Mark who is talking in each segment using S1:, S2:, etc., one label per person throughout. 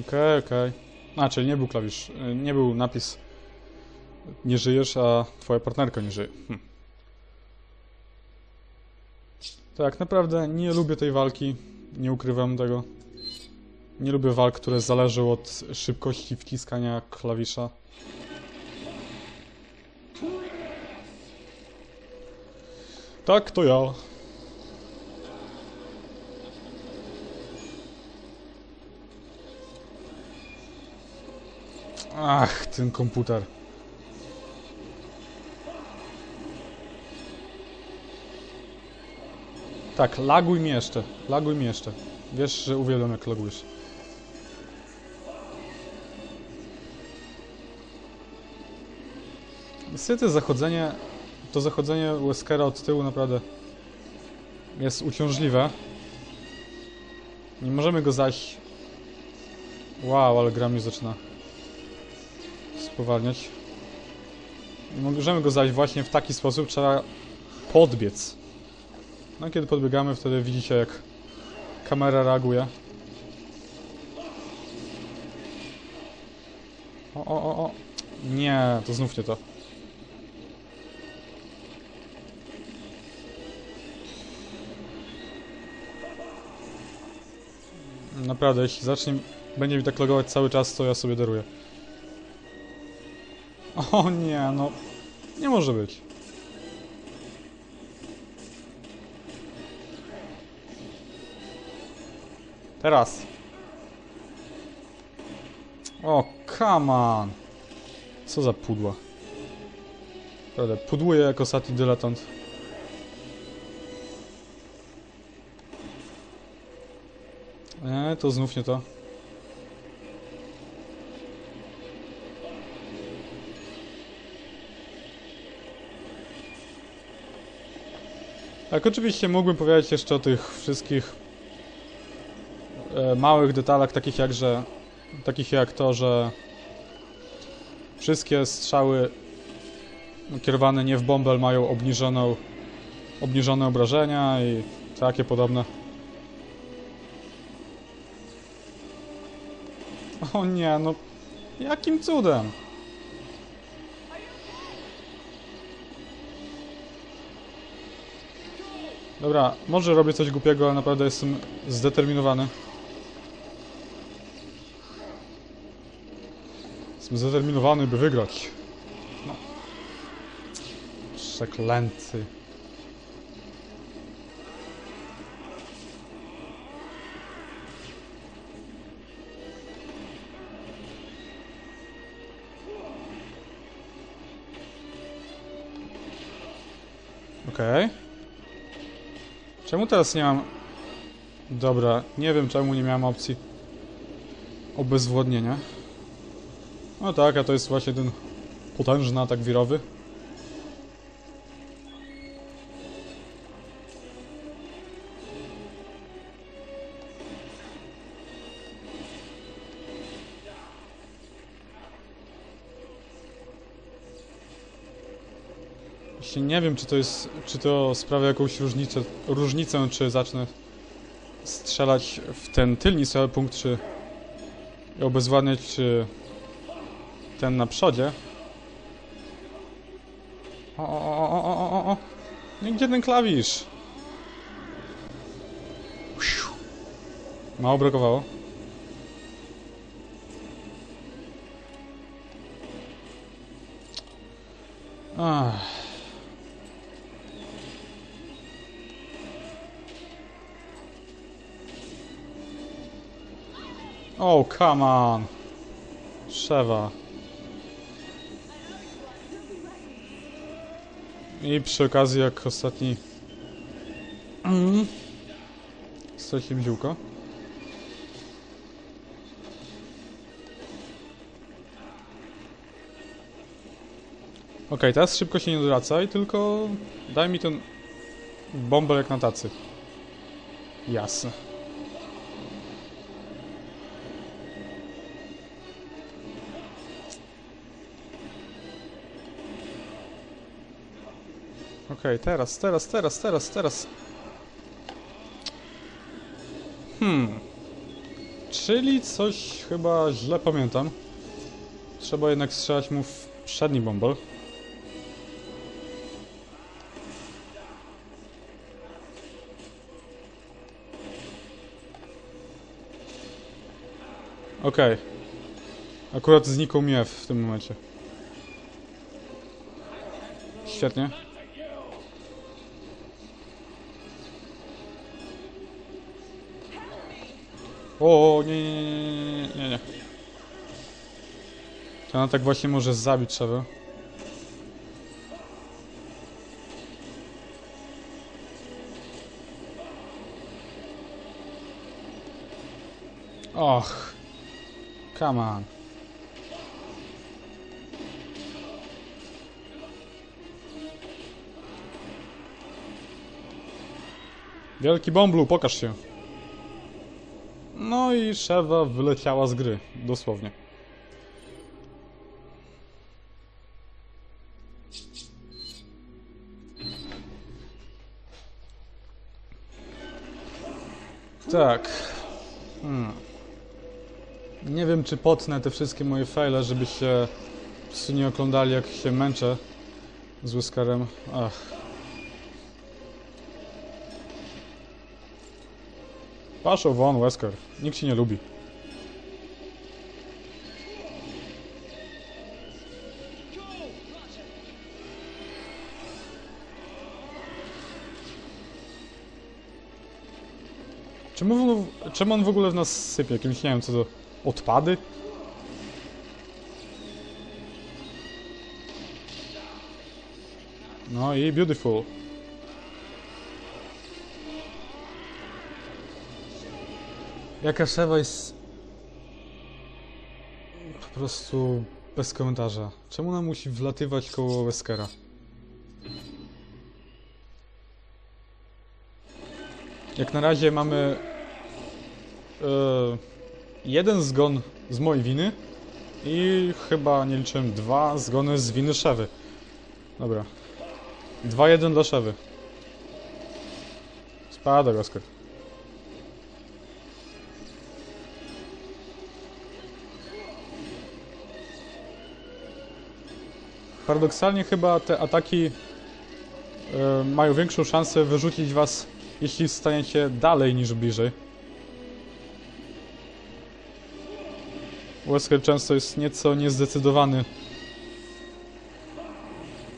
S1: Okej, okej. A, czyli nie był klawisz, y, nie był napis nie żyjesz, a twoja partnerka nie żyje. Hm. Tak, naprawdę nie lubię tej walki, nie ukrywam tego. Nie lubię walk, które zależą od szybkości wciskania klawisza. Tak, to ja. Ach, ten komputer. Tak, laguj mi jeszcze. Laguj mi jeszcze. Wiesz, że uwielbiam jak lagujesz. Niestety zachodzenie, to zachodzenie Weskera od tyłu naprawdę jest uciążliwe. Nie możemy go zaś... Wow, ale gra mi zaczyna spowalniać. Nie możemy go zaś właśnie w taki sposób, trzeba podbiec. No kiedy podbiegamy, wtedy widzicie jak kamera reaguje. O, o, o, o. Nie, to znów nie to. Naprawdę, jeśli zacznie, będzie mi tak logować cały czas, to ja sobie daruję. O nie, no. Nie może być. Teraz. O, come on. Co za pudła. Prawda, pudłuję jako ostatni dyletant. Nie, to znów nie to. Tak, oczywiście mógłbym powiedzieć jeszcze o tych wszystkich e, małych detalach, takich jak, że, takich jak to, że wszystkie strzały kierowane nie w bąbel mają obniżoną, obniżone obrażenia i takie podobne. O nie, no jakim cudem? Dobra, może robię coś głupiego, ale naprawdę jestem zdeterminowany. Jestem zdeterminowany, by wygrać. No. Okej. Czemu teraz nie mam... Dobra, nie wiem czemu nie miałem opcji obezwładnienia. No tak, a to jest właśnie ten potężny atak wirowy. Właśnie nie wiem, czy to jest, czy to sprawia jakąś różnicę, różnicę, czy zacznę strzelać w ten tylny słaby punkt, czy obezwładniać, czy ten na przodzie. O, o, o, o, o, o. No gdzie ten klawisz? Mało brakowało. Ach. Oh, come on. Szewa. I przy okazji, jak ostatni... Mm. Straciłem ziółko. Okej, teraz szybko się nie odwracaj, tylko daj mi ten bąbel jak na tacy. Jasne. Okej, teraz, teraz, teraz, teraz, teraz. Hmm. Czyli coś chyba źle pamiętam. Trzeba jednak strzelać mu w przedni bąbel. Okej. Akurat znikł miew w tym momencie. Świetnie. O, nie, nie, nie, nie, nie. Ten atak właśnie może zabić Szewę. Och. Come on. Wielki bąblu, pokaż się. No i Szewa wyleciała z gry, dosłownie. Tak. Hmm. Nie wiem, czy potnę te wszystkie moje faile, żeby się prostu nie oglądali, jak się męczę z Whiskerem. Ach. Paszą won, Wesker. Nikt ci nie lubi. Czemu, czemu on w ogóle w nas sypie? Jakimś, nie wiem, co to... Odpady? No i beautiful. Jaka szewa jest... Po prostu bez komentarza. Czemu ona musi wlatywać koło Weskera? Jak na razie mamy... e, jeden zgon z mojej winy i chyba, nie liczyłem, dwa zgony z winy Szewy. Dobra. 2-1 dla Szewy. Spada, Wesker. Paradoksalnie chyba te ataki e, mają większą szansę wyrzucić was, jeśli staniecie dalej niż bliżej. Wesker często jest nieco niezdecydowany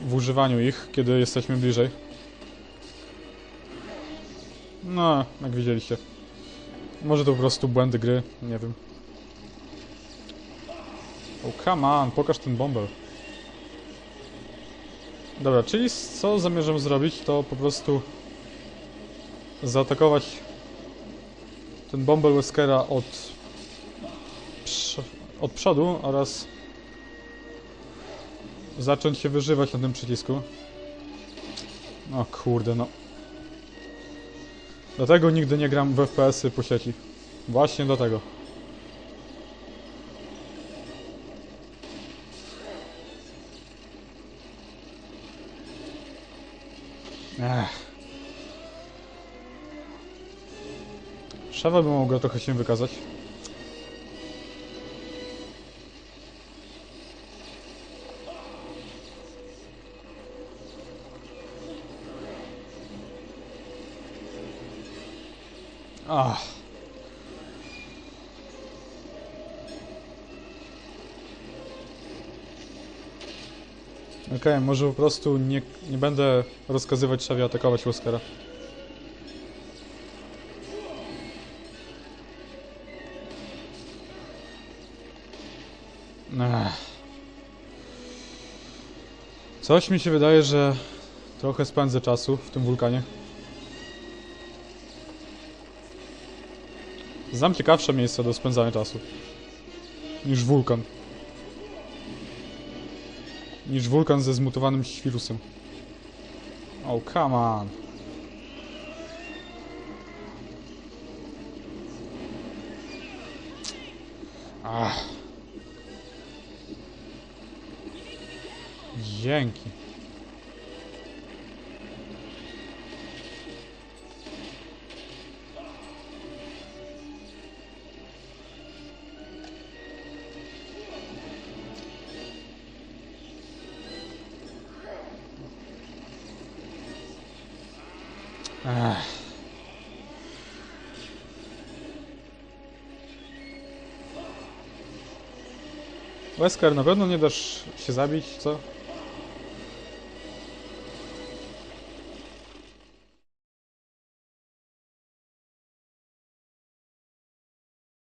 S1: w używaniu ich, kiedy jesteśmy bliżej. No, jak widzieliście. Może to po prostu błędy gry, nie wiem. Oh, come on, pokaż ten bąbel. Dobra, czyli co zamierzam zrobić, to po prostu zaatakować ten bąbel Weskera od, od przodu oraz zacząć się wyżywać na tym przycisku. O kurde, no. Dlatego nigdy nie gram w FPS-y po sieci. Właśnie dlatego. Ech. Szawa by mogła trochę się wykazać. Ach. Okej, może po prostu nie, nie będę rozkazywać Szawie atakować Huskera. Ech. Coś mi się wydaje, że trochę spędzę czasu w tym wulkanie. Znam ciekawsze miejsca do spędzania czasu. Niż wulkan. Niż wulkan ze zmutowanym świrusem. Oh, come on. Ach. Dzięki. Ech. Wesker, na pewno nie dasz się zabić, co?